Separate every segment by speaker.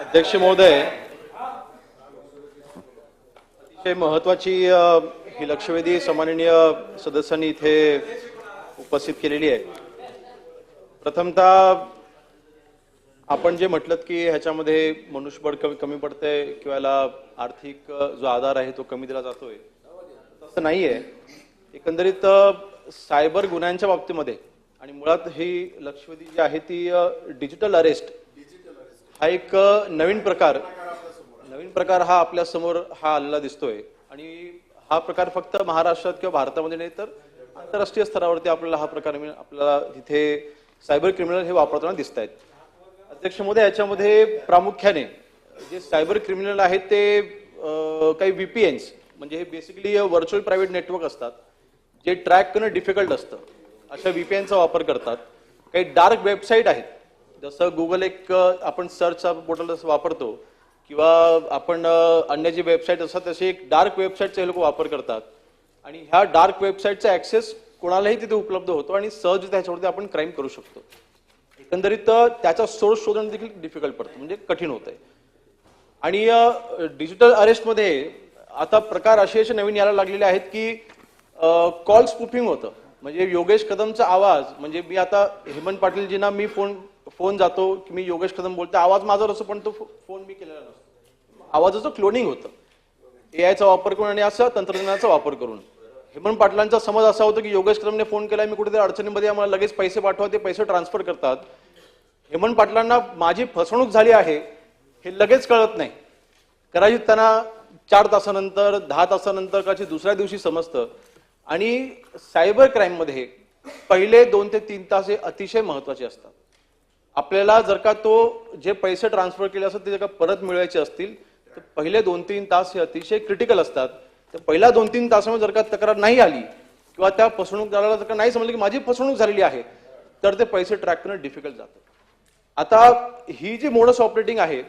Speaker 1: अध्यक्ष महोदय अतिशय महत्वाची ही लक्षवेधी सन्माननीय सदस्यांनी इथे उपस्थित केलेली आहे. प्रथमतः आपण जे म्हटलं की ह्याच्यामध्ये मनुष्यबळ कमी कमी पडतंय किंवा याला आर्थिक जो आधार आहे तो कमी दिला जातोय. तसं नाहीये. एकंदरीत सायबर गुन्ह्यांच्या बाबतीमध्ये आणि मुळात ही लक्षवेधी जी आहे ती डिजिटल अरेस्ट हा एक नवीन प्रकार. नवीन प्रकार हा आपल्यासमोर हा आलेला दिसतोय. आणि हा प्रकार फक्त महाराष्ट्रात किंवा भारतामध्ये नाही तर आंतरराष्ट्रीय स्तरावरती आपल्याला हा प्रकार आपल्याला तिथे सायबर क्रिमिनल हे वापरताना दिसत आहेत अध्यक्ष मोदी याच्यामध्ये प्रामुख्याने जे सायबर क्रिमिनल आहेत ते काही व्हीपीएन्स म्हणजे हे बेसिकली व्हर्च्युअल प्रायव्हेट नेटवर्क असतात जे ट्रॅक करणं डिफिकल्ट असतं. अशा व्हीपीएनचा वापर करतात. काही डार्क वेबसाईट आहेत जसं गुगल एक आपण सर्चचा पोर्टल जसं वापरतो किंवा आपण अन्य जी वेबसाईट असतात तसे एक डार्क वेबसाईटचा हे लोक वापर करतात. आणि ह्या डार्क वेबसाईटचा ऍक्सेस कोणालाही तिथे उपलब्ध होतो आणि सहज त्याच्यावरती आपण क्राईम करू शकतो. एकंदरीत त्याचा सोर्स शोधणं देखील डिफिकल्ट पडतं म्हणजे कठीण होतंय. आणि डिजिटल अरेस्टमध्ये आता प्रकार असे असे नवीन यायला लागलेले आहेत की कॉल स्पूफिंग होतं. म्हणजे योगेश कदमचा आवाज म्हणजे मी आता हेमंत पाटीलजींना मी फोन फोन जातो की मी योगेश कदम बोलतो आवाज माझा असतो पण तो फोन मी केलेला नसतो. आवाजाचं क्लोनिंग होतं. ए आयचा वापर करून आणि असा तंत्रज्ञानाचा वापर करून. हेमंत पाटलांचा समज असा होता की योगेश कदमने फोन केला मी कुठेतरी अडचणीमध्ये आम्हाला लगेच पैसे पाठवा ते पैसे ट्रान्सफर करतात. हेमंत पाटलांना माझी फसवणूक झाली आहे हे लगेच कळत नाही. कदाचित त्यांना चार तासानंतर दहा तासानंतर कदाचित दुसऱ्या दिवशी समजतं. आणि सायबर क्राईममध्ये पहिले दोन ते तीन तास हे अतिशय महत्त्वाचे असतात. आपल्याला जर का तो जे पैसे ट्रान्सफर केले असतात ते जर का परत मिळवायचे असतील तर पहिले दोन तीन तास हे अतिशय क्रिटिकल असतात. तर पहिल्या दोन तीन तासामध्ये जर का तक्रार नाही आली किंवा त्या फसवणूकदाराला जर का नाही समजलं की माझी फसवणूक झालेली आहे तर ते पैसे ट्रॅक करणं डिफिकल्ट जातं. आता ही जी मोडस ऑपरेटिंग आहे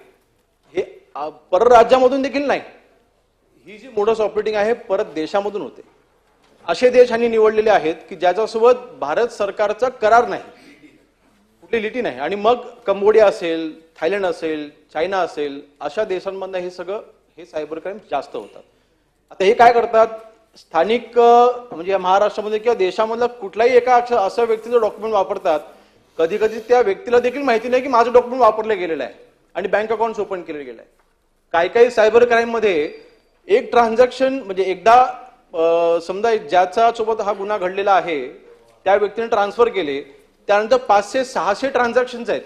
Speaker 1: हे परराज्यामधून देखील नाही. ही जी मोडस ऑपरेटिंग आहे परत देशामधून होते. असे देश ह्यांनी निवडलेले आहेत की ज्याच्यासोबत भारत सरकारचा करार नाही. लिटी नाही. आणि मग कंबोडिया असेल थायलंड असेल चायना असेल अशा देशांमधनं हे सगळं हे सायबर क्राईम जास्त होतात. आता हे काय करतात? स्थानिक म्हणजे महाराष्ट्रामध्ये किंवा देशामधला कुठलाही एका अक्ष- व्यक्तीचं डॉक्युमेंट वापरतात. कधी कधी त्या व्यक्तीला देखील माहिती नाही की माझं डॉक्युमेंट वापरलं गेलेलं आहे आणि बँक अकाउंट ओपन केलं गेलं आहे काही काही सायबर क्राईममध्ये एक ट्रान्झॅक्शन म्हणजे एकदा समजा ज्याचा सोबत हा गुन्हा घडलेला आहे त्या व्यक्तीने ट्रान्सफर केले त्यानंतर पाचशे सहाशे ट्रान्झॅक्शन्स आहेत.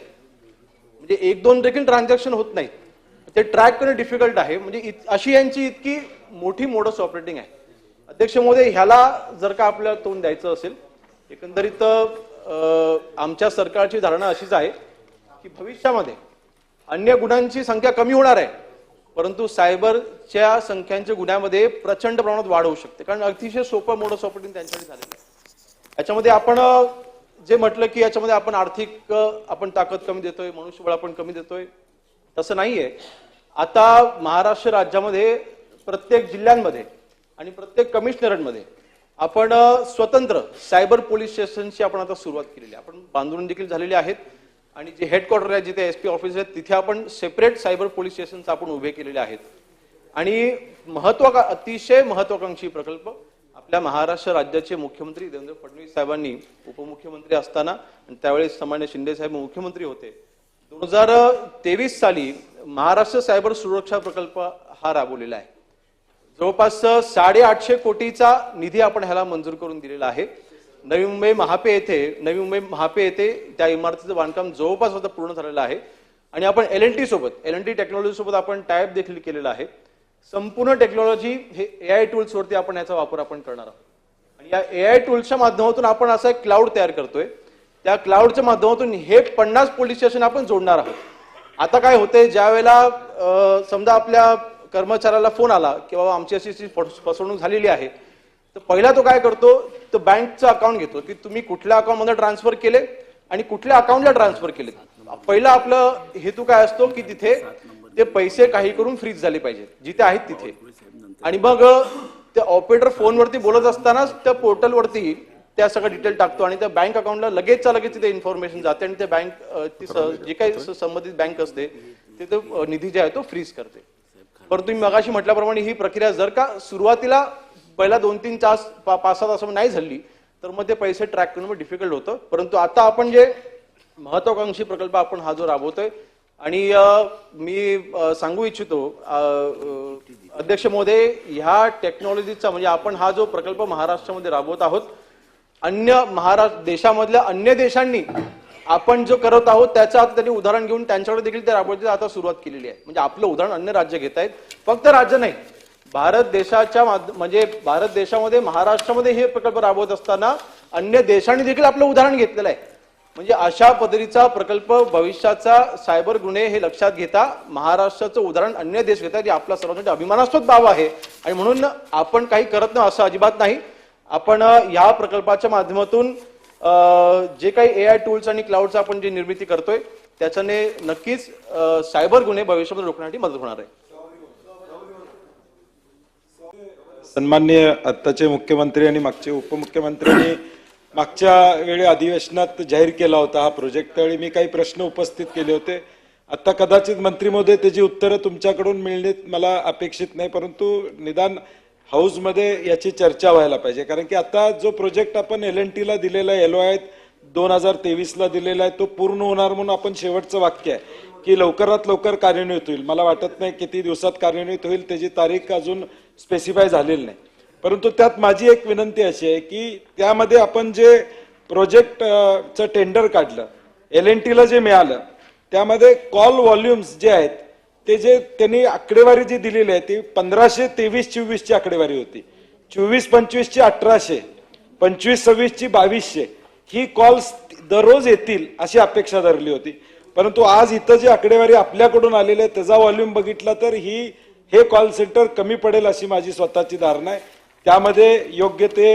Speaker 1: म्हणजे एक दोन देखील ट्रान्झॅक्शन होत नाहीत. ते ट्रॅक करणं डिफिकल्ट आहे. म्हणजे इत- अशी यांची इतकी मोठी मोडस ऑपरेटिंग आहे. अध्यक्ष महोदय ह्याला जर का आपल्याला तोंड द्यायचं असेल एकंदरीत आमच्या सरकारची धारणा अशीच आहे की भविष्यामध्ये अन्य गुन्ह्यांची संख्या कमी होणार आहे. परंतु सायबरच्या संख्यांच्या गुन्ह्यामध्ये प्रचंड प्रमाणात वाढ होऊ शकते. कारण अतिशय सोपं मोडस ऑपरेटिंग त्यांच्याकडे झालेलं आहे. याच्यामध्ये आपण जे म्हटलं की याच्यामध्ये आपण आर्थिक आपण ताकद कमी देतोय मनुष्यबळ आपण कमी देतोय तसं नाहीये. आता महाराष्ट्र राज्यामध्ये प्रत्येक जिल्ह्यांमध्ये आणि प्रत्येक कमिशनरांमध्ये आपण स्वतंत्र सायबर पोलीस स्टेशनची आपण आता सुरुवात केलेली आहे. आपण बांधून देखील झालेली आहेत आणि जे हेडक्वार्टर आहे जिथे एस पी ऑफिस आहेत तिथे आपण सेपरेट सायबर पोलीस स्टेशन आपण उभे केलेले आहेत. आणि महत्वा अतिशय महत्वाकांक्षी प्रकल्प आपल्या महाराष्ट्र राज्याचे मुख्यमंत्री देवेंद्र फडणवीस साहेबांनी उपमुख्यमंत्री असताना आणि त्यावेळेस सामान्य शिंदे साहेब मुख्यमंत्री होते. दोन हजार तेवीस साली महाराष्ट्र सायबर सुरक्षा प्रकल्प हा राबवलेला आहे. जवळपास साडेआठशे कोटीचा निधी आपण ह्याला मंजूर करून दिलेला आहे. नवी मुंबई महापे येथे नवी मुंबई महापे येथे त्या इमारतीचं बांधकाम जवळपास आता पूर्ण झालेलं आहे. आणि आपण एल एन टी सोबत एल एन टी टेक्नॉलॉजी सोबत आपण टायप देखील केलेला आहे. संपूर्ण टेक्नॉलॉजी हे ए आय टूल्सवरती आपण याचा वापर आपण करणार आहोत. आणि या ए आय टूल्सच्या माध्यमातून आपण असा एक क्लाउड तयार करतोय. त्या क्लाउडच्या माध्यमातून हे पन्नास पोलीस स्टेशन आपण जोडणार आहोत. आता काय होते ज्या वेळेला समजा आपल्या कर्मचाऱ्याला फोन आला की बाबा आमची अशी फसवणूक झालेली आहे तर पहिला तो काय करतो तो बँकचं अकाउंट घेतो की तुम्ही कुठल्या अकाउंटमध्ये ट्रान्सफर केले आणि कुठल्या अकाउंटला ट्रान्सफर केले. पहिला आपलं हेतू काय असतो की तिथे ते पैसे काही करून फ्रीज झाले पाहिजेत. जिथे आहेत तिथे. आणि मग ते ऑपरेटर फोनवरती बोलत असतानाच त्या पोर्टलवरती त्या सगळं डिटेल टाकतो आणि त्या बँक अकाउंटला लगेचच्या लगेच तिथे इन्फॉर्मेशन जाते आणि ते बँक ती काही संबंधित बँक असते ते निधी जे आहे तो फ्रीज करते. परंतु तुम्ही मगाशी म्हटल्याप्रमाणे ही प्रक्रिया जर का सुरुवातीला पहिला दोन तीन तास पाच सहा तास नाही झाली तर मग ते पैसे ट्रॅक करणं डिफिकल्ट होतं. परंतु आता आपण जे महत्वाकांक्षी प्रकल्प आपण हा जो राबवतोय आणि मी सांगू इच्छितो अध्यक्ष महोदय ह्या टेक्नॉलॉजीचा म्हणजे आपण हा जो प्रकल्प महाराष्ट्रामध्ये राबवत आहोत अन्य महाराष्ट्र देशामधल्या अन्य देशांनी आपण जो करत आहोत त्याचं आता त्यांनी उदाहरण घेऊन त्यांच्याकडे देखील ते राबवायची आता सुरुवात केलेली आहे. म्हणजे आपलं उदाहरण अन्य राज्य घेत आहेत फक्त राज्य नाही. भारत देशाच्या म्हणजे भारत देशामध्ये महाराष्ट्रामध्ये हे प्रकल्प राबवत असताना अन्य देशांनी देखील आपलं उदाहरण घेतलेलं आहे. म्हणजे अशा पद्धतीचा प्रकल्प भविष्याचा सायबर गुन्हे हे लक्षात घेता महाराष्ट्राचं उदाहरण अन्य देश घेतात हे आपला सर्वांसाठी अभिमानास्पद बाब आहे. आणि म्हणून आपण काही करत नाही असं अजिबात नाही. आपण या प्रकल्पाच्या माध्यमातून जे काही ए आय टूल्स आणि क्लाउडचा आपण जे निर्मिती करतोय त्याच्याने नक्कीच सायबर गुन्हे भविष्यामध्ये रोखण्यासाठी मदत होणार आहे.
Speaker 2: सन्मान्य आत्ताचे मुख्यमंत्री आणि मागचे उपमुख्यमंत्र्यांनी मागच्या वेळी अधिवेशनात जाहीर केला होता हा प्रोजेक्ट त्यावेळी मी काही प्रश्न उपस्थित केले होते. आता कदाचित मंत्री महोदय त्याची उत्तरं तुमच्याकडून मिळणे मला अपेक्षित नाही परंतु निदान हाऊसमध्ये याची चर्चा व्हायला पाहिजे. कारण की आता जो प्रोजेक्ट आपण एल एन टीला दिलेला आहे एलो आहेत दोन हजार तेवीसला दिलेला आहे तो पूर्ण होणार म्हणून आपण शेवटचं वाक्य आहे की लवकरात लवकर कार्यान्वित होईल. मला वाटत नाही किती दिवसात कार्यान्वित होईल त्याची तारीख अजून स्पेसिफाय झालेली नाही. परंतु त्यात माझी एक विनंती अशी आहे की त्यामध्ये आपण जे प्रोजेक्टचं टेंडर काढलं एल एन टीला जे मिळालं त्यामध्ये कॉल व्हॉल्युम्स जे आहेत ते जे त्यांनी आकडेवारी जी दिलेली आहे ती पंधराशे तेवीस चोवीसची आकडेवारी होती. चोवीस पंचवीसची अठराशे पंचवीस सव्वीसची बावीसशे ही कॉल्स दररोज येतील अशी अपेक्षा धरली होती. परंतु आज इथं जी आकडेवारी आपल्याकडून आलेली आहे त्याचा व्हॉल्यूम बघितला तर ही हे कॉल सेंटर कमी पडेल अशी माझी स्वतःची धारणा आहे. त्यामध्ये योग्य ते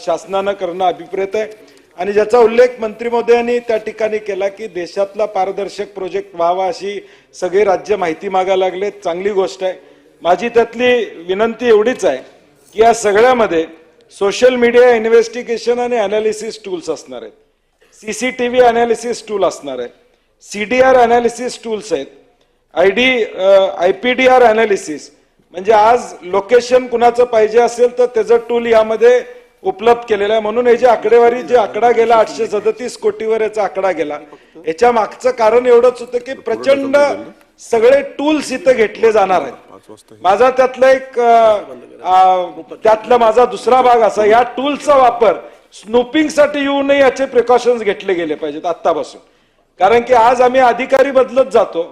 Speaker 2: शासनानं करणं अभिप्रेत आहे. आणि ज्याचा उल्लेख मंत्री महोदयांनी त्या ठिकाणी केला की देशातला पारदर्शक प्रोजेक्ट व्हावा अशी सगळे राज्य माहिती मागायला लागले चांगली गोष्ट आहे. माझी त्यातली विनंती एवढीच आहे की या सगळ्यामध्ये सोशल मीडिया इन्व्हेस्टिगेशन आणि अनालिसिस टूल्स असणार आहेत. सीसीटीव्ही अनालिसिस टूल असणार आहे सीडीआर अनालिसिस टूल्स आहेत. I D I P D R analysis म्हणजे आज लोकेशन कुणाचं पाहिजे असेल तर त्याचं टूल यामध्ये उपलब्ध केलेलं आहे. म्हणून हे जे आकडेवारी जे आकडा गेला आठशे सदतीस कोटीवर याचा आकडा गेला. याच्या मागचं कारण एवढंच होतं की प्रचंड सगळे टूल्स इथं घेतले जाणार आहेत. माझा त्यातला एक त्यातला माझा दुसरा भाग असा या टूल्सचा वापर स्नुपिंगसाठी येऊ नये याचे प्रिकॉशन्स घेतले गेले पाहिजेत आत्तापासून. कारण की आज आम्ही अधिकारी बदलत जातो.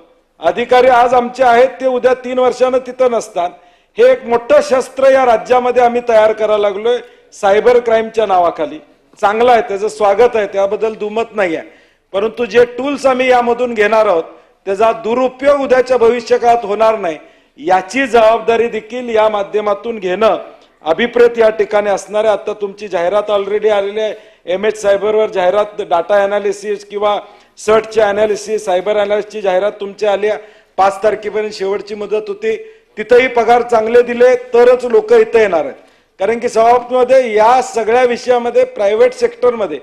Speaker 2: अधिकारी आज आमचे आहेत ते उद्या तीन वर्षानं तिथं नसतात. हे एक मोठं शस्त्र या राज्यामध्ये आम्ही तयार करायला लागलोय सायबर क्राईमच्या नावाखाली. चांगलं आहे त्याचं स्वागत आहे त्याबद्दल दुमत नाही आहे परंतु जे टूल्स आम्ही यामधून घेणार आहोत त्याचा दुरुपयोग उद्याच्या भविष्यकाळात होणार नाही. याची जबाबदारी देखील या माध्यमातून घेणं अभिप्रेत या ठिकाणी असणारे. आता तुमची जाहिरात ऑलरेडी आलेली आहे. एम एच सायबरवर जाहिरात डाटा अनालिसिस किंवा सर्टचे अनालिसिस सायबर अनालिसिसची जाहिरात तुमची आली पाच तारखेपर्यंत शेवटची मुदत होती. तिथंही पगार चांगले दिले तरच लोक इथं येणार आहेत. कारण की सभापतीमध्ये या सगळ्या विषयामध्ये प्रायव्हेट सेक्टरमध्ये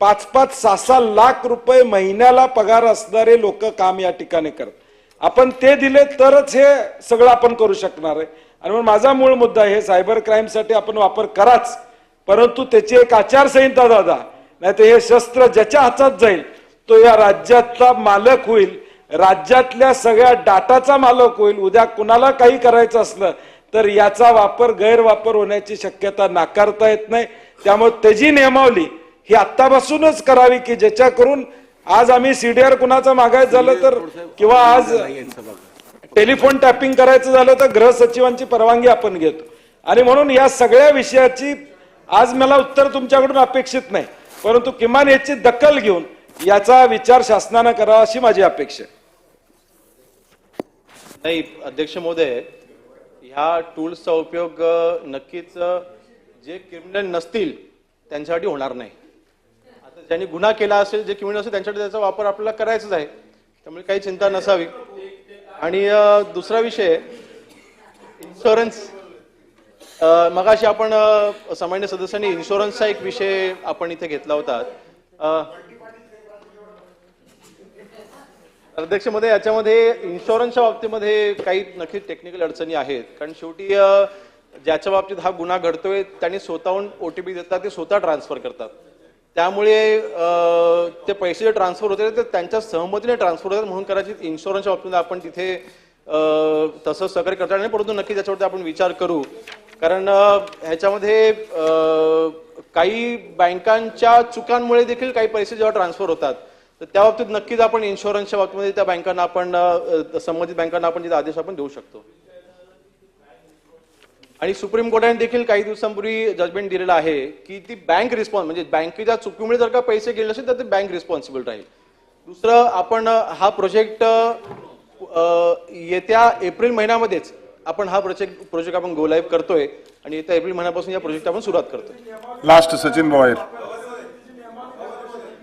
Speaker 2: पाच पाच सहा सहा लाख रुपये महिन्याला पगार असणारे लोक काम या ठिकाणी करतात. आपण ते दिले तरच हे सगळं आपण करू शकणार आहे. आणि म्हणून माझा मूळ मुद्दा हे सायबर क्राईमसाठी आपण वापर कराच. परंतु त्याची एक आचारसंहिता दादा. नाही तर हे शस्त्र ज्याच्या हातात जाईल तो या राज्यातला मालक होईल राज्यातल्या सगळ्या डाटाचा मालक होईल उद्या कुणाला काही करायचं असलं तर याचा वापर गैरवापर होण्याची शक्यता नाकारता येत नाही. त्यामुळे त्याची नियमावली ही आत्तापासूनच करावी की ज्याच्या करून आज आम्ही सीडीआर कुणाचं मागायचं झालं तर किंवा आज टेलिफोन टॅपिंग करायचं झालं तर गृह सचिवांची परवानगी आपण घेतो. आणि म्हणून या सगळ्या विषयाची आज मला उत्तर तुमच्याकडून अपेक्षित नाही. परंतु किमान याची दखल घेऊन याचा विचार शासनानं करावा अशी माझी अपेक्षा आहे.
Speaker 1: नाही अध्यक्ष महोदय ह्या टूल्सचा उपयोग नक्कीच जे क्रिमिनल नसतील त्यांच्यासाठी होणार नाही. आता ज्यांनी गुन्हा केला असेल जे क्रिमिनल असेल त्यांच्यासाठी त्याचा वापर आपल्याला करायचाच आहे. त्यामुळे काही चिंता नसावी. आणि दुसरा विषय इन्शुरन्स मगाशी आपण सामान्य सदस्यांनी इन्शुरन्सचा एक विषय आपण इथे घेतला होता. अध्यक्षमध्ये याच्यामध्ये इन्शुरन्सच्या बाबतीमध्ये काही नक्कीच टेक्निकल अडचणी आहेत. कारण शेवटी ज्याच्या बाबतीत हा गुन्हा घडतोय त्यांनी स्वतःहून ओटीपी देतात ते स्वतः ट्रान्सफर करतात. त्यामुळे ते पैसे जे ट्रान्सफर होते ते त्यांच्या सहमतीने ट्रान्सफर होतात म्हणून कदाचित इन्शुरन्सच्या बाबतीत आपण तिथे तसं सहकार्य करता नाही परंतु नक्की त्याच्यावरती आपण विचार करू. कारण ह्याच्यामध्ये काही बँकांच्या चुकांमुळे देखील काही पैसे जेव्हा ट्रान्सफर होतात तर त्या बाबतीत नक्कीच आपण इन्शुरन्सच्या बाबतीमध्ये त्या बँकांना आपण संबंधित बँकांना आपण तिथे आदेश आपण देऊ शकतो. आणि सुप्रीम कोर्टाने देखील काही दिवसांपूर्वी जजमेंट दिलेलं आहे की ती बँक रिस्पॉन्स म्हणजे बँकेच्या चुकीमुळे जर का पैसे गेले असेल तर ते बँक रिस्पॉन्सिबल राहील. दुसरं आपण हा प्रोजेक्ट येत्या एप्रिल महिन्यामध्येच आपण हा प्रोजेक्ट प्रोजेक्ट आपण गो लाईव्ह करतोय. आणि येत्या एप्रिल महिन्यापासून या प्रोजेक्ट आपण सुरुवात करतोय.
Speaker 3: लास्ट सचिन भोयर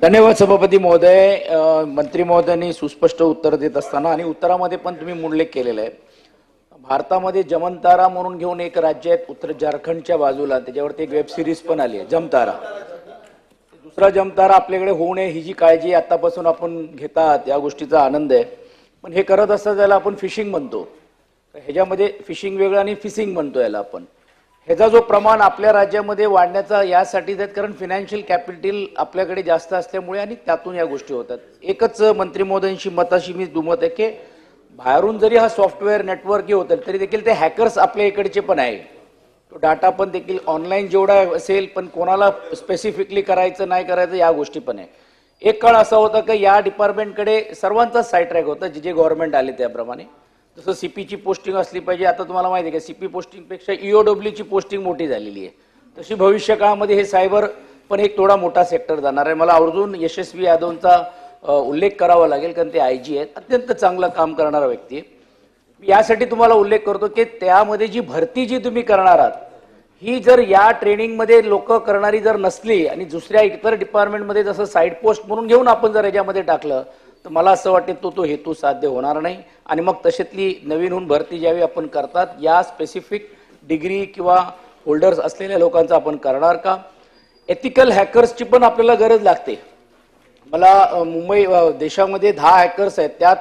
Speaker 4: धन्यवाद सभापती महोदय. मंत्री महोदयांनी सुस्पष्ट उत्तर देत असताना आणि उत्तरामध्ये पण तुम्ही उल्लेख केलेला आहे भारतामध्ये जमनतारा म्हणून घेऊन एक राज्य आहे उत्तर झारखंडच्या बाजूला. त्याच्यावरती एक वेब सिरीज पण आली आहे जमतारा. दुसरा जमतारा आपल्याकडे होऊ नये ही जी काळजी आतापासून आपण घेतात या गोष्टीचा आनंद आहे. पण हे करत असता त्याला आपण फिशिंग म्हणतो. ह्याच्यामध्ये फिशिंग वेगळं आणि फिशिंग म्हणतो याला आपण. ह्याचा जो प्रमाण आपल्या राज्यामध्ये वाढण्याचा यासाठी आहेत कारण फिनान्शियल कॅपिटल आपल्याकडे जास्त असल्यामुळे आणि त्यातून या गोष्टी होतात. एकच मंत्री महोदयांशी मताशी मी दुमत आहे की बाहेरून जरी हा सॉफ्टवेअर नेटवर्क हे होतं तरी देखील ते हॅकर्स आपल्या इकडचे पण आहे तो डाटा पण देखील ऑनलाईन जेवढा असेल पण कोणाला स्पेसिफिकली करायचं नाही करायचं या गोष्टी पण आहे एक काळ असा होता की या डिपार्टमेंटकडे सर्वांचाच साईट ट्रॅक होता जे जे गव्हर्नमेंट आले त्याप्रमाणे. जसं सीपीची पोस्टिंग असली पाहिजे. आता तुम्हाला माहिती आहे का सी पी पोस्टिंगपेक्षा ईओडब्ल्यूची पोस्टिंग मोठी झालेली आहे. तशी भविष्य काळामध्ये हे सायबर पण एक थोडा मोठा सेक्टर जाणार आहे. मला आवर्जून यशस्वी यादवचा उल्लेख करावा लागेल कारण ते आय जी आहेत. अत्यंत चांगलं काम करणारा व्यक्ती आहे. यासाठी तुम्हाला उल्लेख करतो की त्यामध्ये जी भरती जी तुम्ही करणार आहात ही जर या ट्रेनिंगमध्ये लोक करणारी जर नसली आणि दुसऱ्या इतर डिपार्टमेंटमध्ये जसं साईड पोस्ट म्हणून घेऊन आपण जर याच्यामध्ये टाकलं तर मला असं वाटते तो तो हेतू साध्य होणार नाही. आणि मग तशातली नवीनहून भरती ज्यावेळी आपण करतात या स्पेसिफिक डिग्री किंवा होल्डर्स असलेल्या लोकांचं आपण करणार का? एथिकल हॅकर्सची पण आपल्याला गरज लागते. मला मुंबई देशामध्ये दहा हॅकर्स आहेत. त्यात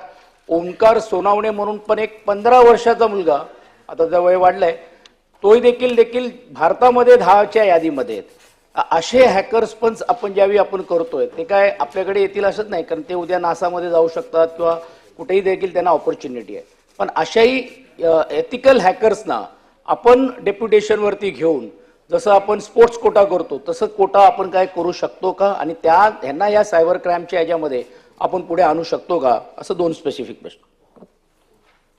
Speaker 4: ओंकार सोनावणे म्हणून पण एक पंधरा वर्षाचा मुलगा आता त्याचं वय वाढलाय तोही देखील देखील भारतामध्ये दहाच्या यादीमध्ये आहेत. असे हॅकर्स पण आपण ज्यावेळी आपण करतोय ते काय आपल्याकडे येतील असंच नाही कारण ते उद्या नासामध्ये जाऊ शकतात किंवा कुठेही देखील त्यांना ऑपॉर्च्युनिटी आहे. पण अशाही एथिकल हॅकर्सना आपण डेप्युटेशनवरती घेऊन जसं आपण स्पोर्ट्स कोटा करतो तसं कोटा आपण काय करू शकतो का? आणि त्या ह्यांना या सायबर क्राईमच्या याच्यामध्ये आपण पुढे आणू शकतो का? असं दोन स्पेसिफिक प्रश्न.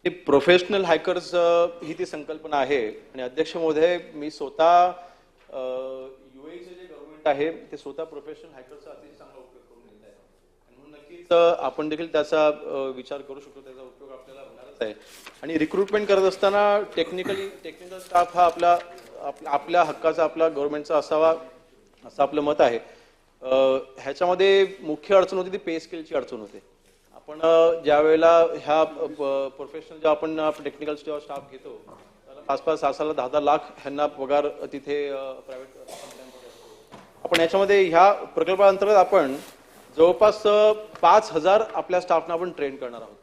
Speaker 1: ते प्रोफेशनल हॅकर्स ही ती संकल्पना आहे. आणि अध्यक्ष महोदय मी स्वतः प्रोडक्ट आहे ते स्वतः प्रोफेशनल हॅकरचा अतिशय चांगला उपयोग करून घेत आहे. म्हणून नक्कीच आपण देखील त्याचा विचार करू शकतो त्याचा उपयोग आपल्याला होणारच आहे. आणि रिक्रुटमेंट करत असताना टेक्निकली टेक्निकल स्टाफ हा आपला आपल्या- हक्काचा आपला गव्हर्नमेंटचा असावा असं आपलं मत आहे. ह्याच्यामध्ये मुख्य अडचण होती ती पे स्किलची अडचण होते. आपण ज्या वेळेला ह्या प्रोफेशनल जेव्हा आपण टेक्निकल जेव्हा स्टाफ घेतो त्याला पाच पाच सहा सहा दहा दहा लाख ह्यांना पगार तिथे प्रायव्हेट आपण याच्यामध्ये ह्या प्रकल्पाअंतर्गत आपण जवळपास पाच हजार आपल्या स्टाफना आपण ट्रेन करणार आहोत.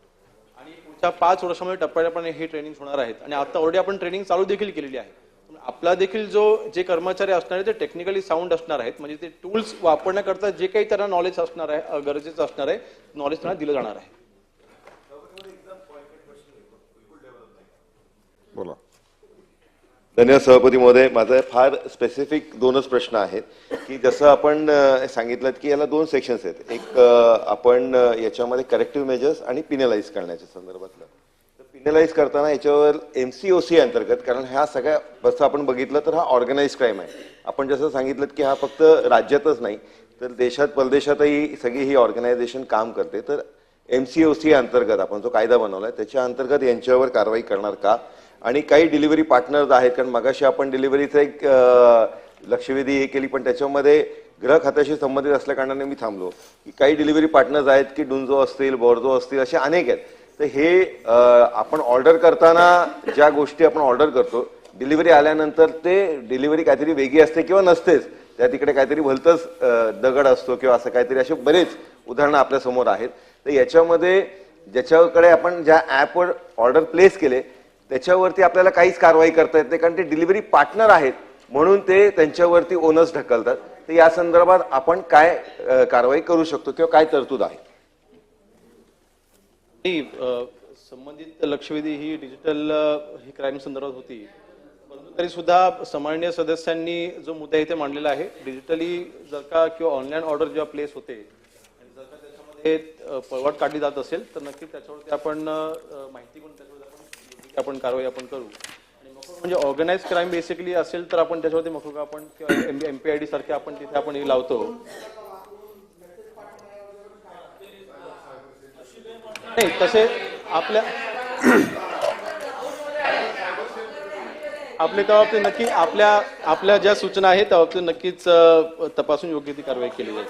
Speaker 1: आणि पुढच्या पाच वर्षामध्ये टप्प्याटप्प्याने हे ट्रेनिंग होणार आहेत. आणि आता ऑलरेडी आपण ट्रेनिंग चालू देखील केलेली आहे. पण आपला देखील जो जे कर्मचारी असणार आहेत ते टेक्निकली साऊंड असणार आहेत. म्हणजे ते टूल्स वापरण्याकरता जे काही त्यांना नॉलेज असणार आहे गरजेचं असणार आहे नॉलेज त्यांना दिलं जाणार आहे.
Speaker 3: बोला.
Speaker 5: धन्यवाद सभापती महोदय. माझा फार स्पेसिफिक दोनच प्रश्न आहेत. की जसं आपण सांगितलं की याला दोन सेक्शन्स आहेत. एक आपण याच्यामध्ये करेक्टिव्ह मेजर्स आणि पिनलाइज करण्याच्या संदर्भातलं. तर पिनलाइज करताना याच्यावर एम सी ओ सी अंतर्गत कारण ह्या सगळ्या जसं आपण बघितलं तर हा ऑर्गनाईज क्राईम आहे. आपण जसं सांगितलं की हा फक्त राज्यातच नाही तर देशात परदेशातही सगळी ही ऑर्गनायझेशन काम करते. तर एम सी ओ सी अंतर्गत आपण जो कायदा बनवला आहे त्याच्या अंतर्गत यांच्यावर कारवाई करणार का? आणि काही डिलिव्हरी पार्टनर्स आहेत कारण मगाशी आपण डिलिव्हरीचं एक लक्षवेधी हे केली पण त्याच्यामध्ये ग्रह खात्याशी संबंधित असल्या कारणाने मी थांबलो. की काही डिलिव्हरी पार्टनर्स आहेत की डुंजो असतील बोर्जो असतील असे अनेक आहेत. तर हे आपण ऑर्डर करताना ज्या गोष्टी आपण ऑर्डर करतो डिलिव्हरी आल्यानंतर ते डिलिव्हरी काहीतरी वेगळी असते किंवा नसतेच. त्या तिकडे काहीतरी भलतंच दगड असतो किंवा असं काहीतरी असे बरेच उदाहरणं आपल्यासमोर आहेत. तर याच्यामध्ये ज्याच्याकडे आपण ज्या ॲपवर ऑर्डर प्लेस केले त्याच्यावरती आपल्याला काहीच कारवाई करता येत नाही कारण ते डिलिव्हरी पार्टनर आहेत. म्हणून ते त्यांच्यावरती ओनर्स ढकलतात. तर या संदर्भात आपण काय कारवाई करू शकतो किंवा काय तरतूद आहे?
Speaker 1: संबंधित लक्षवेधी ही डिजिटल ही क्राईम संदर्भात होती. परंतु तरी सुद्धा सामान्य सदस्यांनी जो मुद्दा इथे मांडलेला आहे डिजिटली जर का किंवा ऑनलाईन ऑर्डर जेव्हा प्लेस होते आणि जर का त्याच्यामध्ये पळवाट काढली जात असेल तर नक्की त्याच्यावरती आपण माहिती करून त्याच्यावरती आपण आपण कारवाई आपण करू. म्हणजे ऑर्गनाईज क्राईम बेसिकली असेल तर आपण त्याच्यावरती मग आपण एमपीआयडी सारखे आपण तिथे आपण हे लावतो. नाही तसे आपल्या आपले त्या बाबतीत नक्की आपल्या आपल्या ज्या सूचना आहेत त्या बाबतीत नक्कीच तपासून योग्य ती कारवाई केली जाईल.